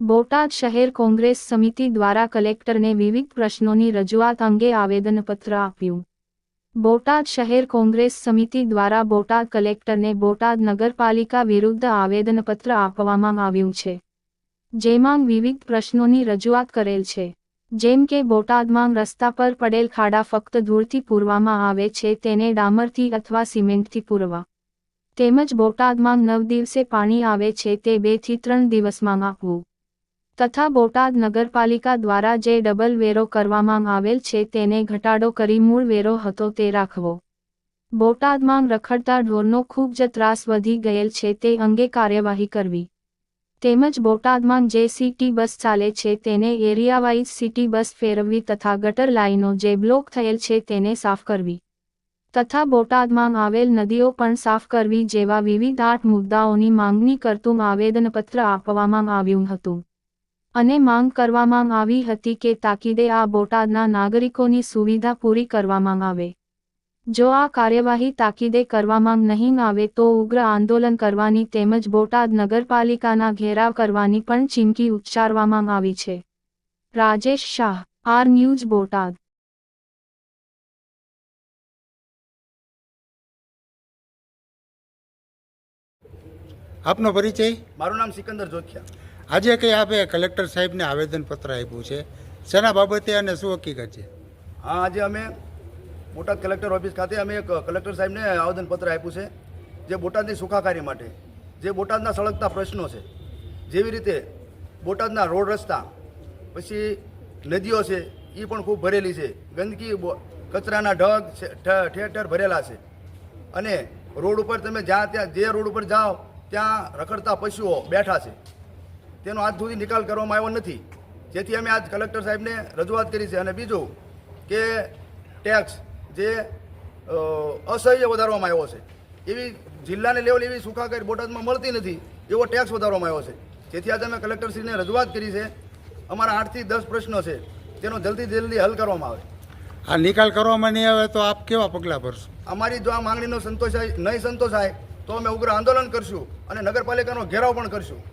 બોટાદ શહેર કોંગ્રેસ સમિતિ દ્વારા કલેક્ટરને વિવિધ પ્રશ્નોની રજૂઆત અંગે આવેદનપત્ર આપ્યું. બોટાદ શહેર કોંગ્રેસ સમિતિ દ્વારા બોટાદ કલેક્ટરને બોટાદ નગરપાલિકા વિરુદ્ધ આવેદનપત્ર આપવામાં આવ્યું છે, જેમાં વિવિધ પ્રશ્નોની રજૂઆત કરેલ છે. જેમ કે બોટાદમાં રસ્તા પર પડેલ ખાડા ફક્ત ધૂળથી પૂરવામાં આવે છે, તેને ડામરથી અથવા સિમેન્ટથી પૂરવા. તેમજ બોટાદમાં નવ દિવસે પાણી આવે છે, તે બેથી ત્રણ દિવસમાં આપવું. તથા બોટાદ નગરપાલિકા દ્વારા જે ડબલ વેરો કરવામાં આવેલ છે તેને ઘટાડો કરી મૂળ વેરો હતો તે રાખવો. બોટાદમાં રખડતા ઢોરનો ખૂબ જ ત્રાસ વધી ગયેલ છે તે અંગે કાર્યવાહી કરવી. તેમજ બોટાદમાં જે સિટી બસ ચાલે છે તેને એરિયાવાઇઝ સિટી બસ ફેરવવી તથા ગટર લાઇનો જે બ્લોક થયેલ છે તેને સાફ કરવી. તથા બોટાદમાં આવેલ નદીઓ પણ સાફ કરવી જેવા વિવિધ આઠ મુદ્દાઓની માંગણી કરતું આવેદનપત્ર આપવામાં આવ્યું હતું. અને માંગ કરવામાં આવી હતી કે તાકીદે આ બોટાદના નાગરિકોની સુવિધા પૂરી કરવામાં આવે. જો આ કાર્યવાહી તાકીદે કરવામાં નહીં આવે તો ઉગ્ર આંદોલન કરવાની તેમજ બોટાદ નગરપાલિકાના ઘેરાવ કરવાની પણ ચીમકી ઉચ્ચારવામાં આવી છે. Rajesh Shah R news Botad. આપનો પરિચય? મારું નામ સિકંદર જોખિયા આજે કંઈ આપે કલેક્ટર સાહેબને આવેદનપત્ર આપ્યું છે? શેના બાબતે અને શું હકીકત છે? હા, આજે અમે બોટાદ કલેક્ટર ઓફિસ ખાતે અમે એક કલેક્ટર સાહેબને આવેદનપત્ર આપ્યું છે, જે બોટાદની સુખાકારી માટે, જે બોટાદના સળગતા પ્રશ્નો છે. જેવી રીતે બોટાદના રોડ રસ્તા, પછી નદીઓ છે એ પણ ખૂબ ભરેલી છે. ગંદકી કચરાના ઢગ ઠેર ઠેર ભરેલા છે. અને રોડ ઉપર તમે જ્યાં ત્યાં, જે રોડ ઉપર જાઓ, ત્યાં રખડતા પશુઓ બેઠા છે. તેનો આજ સુધી નિકાલ કરવામાં આવ્યો નથી. જેથી અમે આજ કલેક્ટર સાહેબને રજૂઆત કરી છે. અને બીજું કે ટેક્સ જે અસહ્ય વધારવામાં આવ્યો છે. એવી જિલ્લાને લેવલ એવી સુખાકારી બોટાદમાં મળતી નથી એવો ટેક્સ વધારવામાં આવ્યો છે. જેથી આજે અમે કલેક્ટરશ્રીને રજૂઆત કરી છે. અમારા આઠથી દસ પ્રશ્નો છે. તેનો જલ્દી જલ્દી હલ કરવામાં આવે. આ નિકાલ કરવામાં નહીં આવે તો આપ કેવા પગલાં ભરશો? અમારી જો આ માંગણીનો સંતોષાય નહીં સંતોષાય તો અમે ઉગ્ર આંદોલન કરશું અને નગરપાલિકાનો ઘેરાવ પણ કરશું.